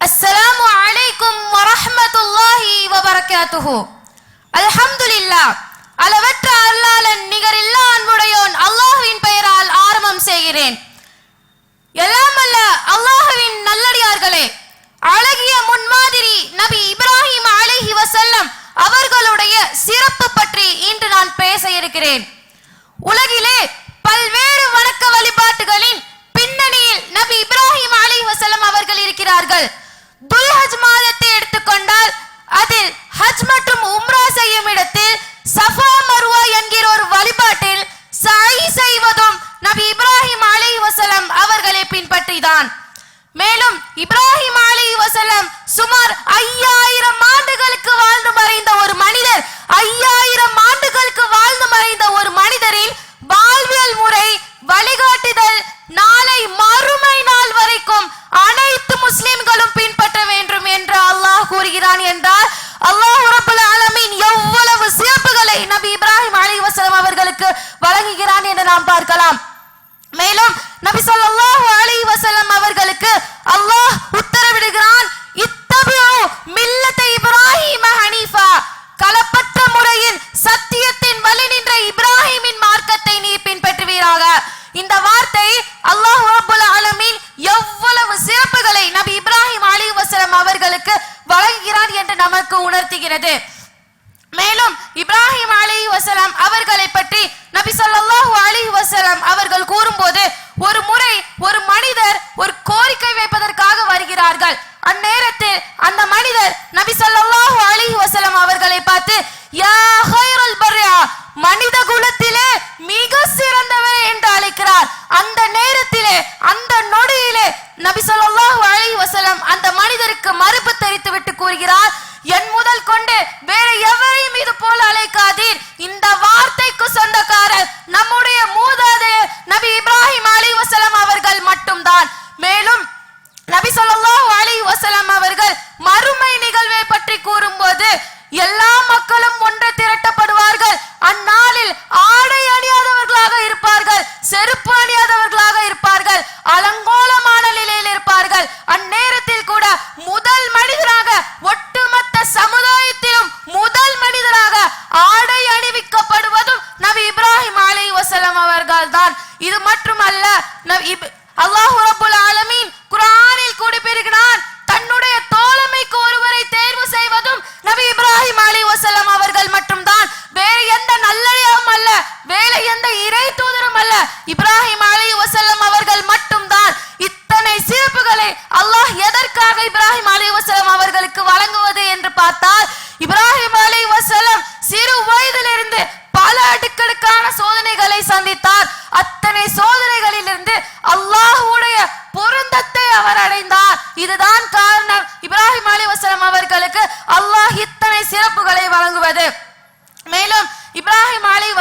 அஸ்ஸலாமு அலைக்கும் வரஹ்மத்துல்லாஹி வபரகாத்துஹு. அல்ஹம்துலில்லாஹ் அளவற்ற அருளாளன் நிகரில்லா அன்புடையோன் அல்லாஹுவின் பெயரால் ஆரம்பம் செய்கிறேன். எல்லாம் அல்ல அல்லாஹுவின் நல்லடியார்களே அழகிய முன்மாதிரி நபி இப்ராஹிம் அலைஹி வசல்லம் அவர்களுடைய சிறப்பு பற்றி இன்று நான் பேச இருக்கிறேன். உலகிலே பல்வேறு வணக்க வழிபாட்டுகளின் பின்னணியில் நபி இப்ராஹிம் அலி வசலம் அவர்கள் இருக்கிறார்கள். ஹஜ் மாதத்தை எடுத்துக்கொண்டால் அதில் ஹஜ் மற்றும் உம்ரா செய்யும் இடத்தில் சஃபா மர்வா என்கிற ஒரு வழிபாட்டில் சாய் செய்வதும் நபி இப்ராஹிம் அலி வசலம் அவர்களை பின்பற்றிதான். மேலும் இப்ராஹிம் அலி வசலம் சுமார் ஐயாயிரம் ஆண்டுகளுக்கு வாழ்ந்து மறைந்த ஒரு மனிதர் ஐயாயிரம் ஆண்டுகளுக்கு வாழ்ந்து மறைந்த ஒரு மனிதரின் வாழ்வியல் முறை வழிகாட்டுதல் நாளை மறுமை நாள் வரைக்கும் அனைத்து முஸ்லிம்களும் பின்பற்ற வேண்டும் என்று அல்லாஹ் கூறுகிறான் என்றால் அல்லாஹ் ரப்பல் ஆலமீன் எவ்வளவு சிறப்புகளை நபி இப்ராஹிம் அலைஹி வஸல்லம் அவர்களுக்கு வழங்குகிறான் என்று நாம் பார்க்கலாம். மேலும் நபி ஸல்லல்லாஹு அலி வசலம் அவர்களுக்கு அல்லாஹ் உத்தரவிடுகிறான் இத்தபியோ மில்லத்தை இப்ராஹிம ஹனீஃபா. கலப்பற்ற முறையில் சத்தியத்தின் வழி நின்ற இப்ராஹிமின் மார்க்கத்தை நீ பின்பற்றுவீராக. இந்த வார்த்தை அல்லாஹ் ரபுல் ஆலமீன் எவ்வளவு சிறப்புகளை நபி இப்ராஹிம் அலி வசலம் அவர்களுக்கு வழங்குகிறான் என்று நமக்கு உணர்த்துகிறது. மேலும் இப்ராஹிம் அலி வஸலாம் அவர்களை பற்றி நபி ஸல்லல்லாஹு அலைஹி வஸலாம் அவர்கள் கூறும்போது அல்ல. வேறு எந்த இறை தூதரும் அல்ல. இப்ராஹிம் அலி வஸல்லம் அவர்கள் மட்டும்தான். இத்தனை சிறப்புகளை அல்லாஹ் எதற்காக இப்ராஹிம் அலி வசலம் அவர்களுக்கு வழங்குவது என்று பார்த்தால் இப்ராஹிம் அலி வசலம் சிறு வயதிலிருந்து பல அடுக்கடுக்கான சோதனைகளை சந்தித்தார். அத்தனை சோதனைகளிலிருந்து அல்லாஹுடைய பொருந்தத்தை அவர் அடைந்தார். இதுதான் காரணம் இப்ராஹிம் அலி வசலம் அவர்களுக்கு அல்லாஹ் இத்தனை சிறப்புகளை வழங்குவது.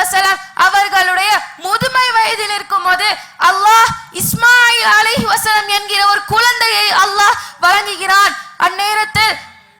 வசலாம் அவர்களுடைய முதுமை வயதில் இருக்கும் போது அல்லாஹ் இஸ்மாயில் அலைஹி வசலம் என்கிற ஒரு குழந்தையை அல்லாஹ் வழங்குகிறான். அந்நேரத்தில்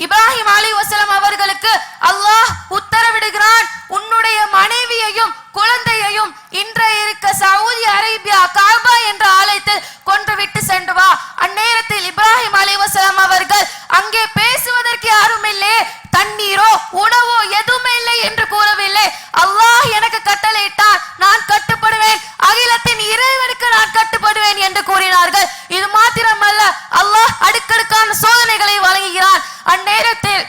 இப்ராஹிம் அலி வசலம் அவர்களுக்கு அல்லாஹ் உத்தரவிடுகிறான். உன்னுடைய மனைவியையும் குழந்தையையும் இன்றைய இருக்க சவுதி அரேபியா காபா என்ற ஆலயத்தில் கொன்று விட்டு சென்று வா. அந்நேரத்தில் இப்ராஹிம் அலி வசலம் அவர்கள் அங்கே பேசுவதற்கு யாரும் இல்லையே தண்ணீரோ உணவோ எதுவுமே இல்லை என்று கூறவில்லை. அல்லாஹ் எனக்கு கட்டளையிட்டார் நான் கட்டுப்படுவேன் அகிலத்தின் இறைவனுக்கு நான் கட்டுப்படுவேன் என்று கூறினார்கள் இது மாத்திரமல்ல அல்லாஹ் அடுக்கடுக்கான சோதனைகளை வழங்குகிறான் அந்நேரத்தில்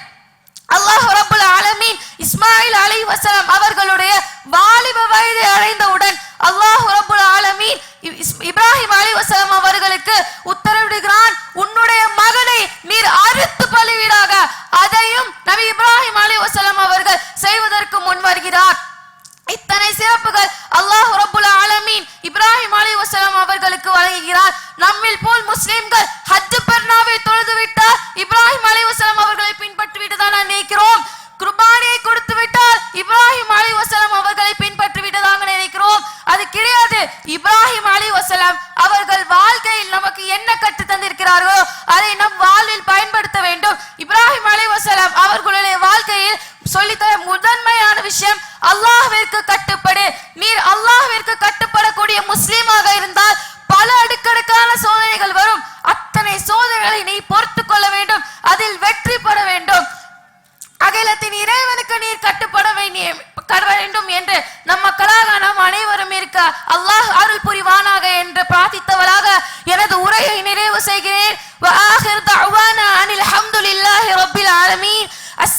அல்லாஹ் ரப்புல் ஆலமீன் இஸ்மாயில் அலைஹி வஸல்லம் அவர்களுடைய வாலிப வயதை அடைந்தவுடன் அல்லாஹ் ரப்புல் ஆலமீன் இப்ராஹிம் அலைஹி வஸல்லம் அவர்களுக்கு உத்தரவிடுகிறான் உன்னுடைய மகனை நீர் அறுத்து பலிவிடாக அதையும் நபி இப்ராஹிம் அலைஹி வஸல்லம் அவர்கள் செய்வதற்கு முன் வருகிறார். இத்தனை சிறப்புகள் அல்லாஹ் ரபுல் ஆலமீன் இப்ராஹிம் அலி வசலம் அவர்களுக்கு வழங்குகிறார். நம்மில் போல் முஸ்லிம்கள் ஹஜ் பெருநாவை தொழுது விட்டால் இப்ராஹிம் அலி வசலம் அவர்கள் நமக்கு என்ன கற்று தந்திருக்கிறார்களோ அதை நம் வாழ்வில்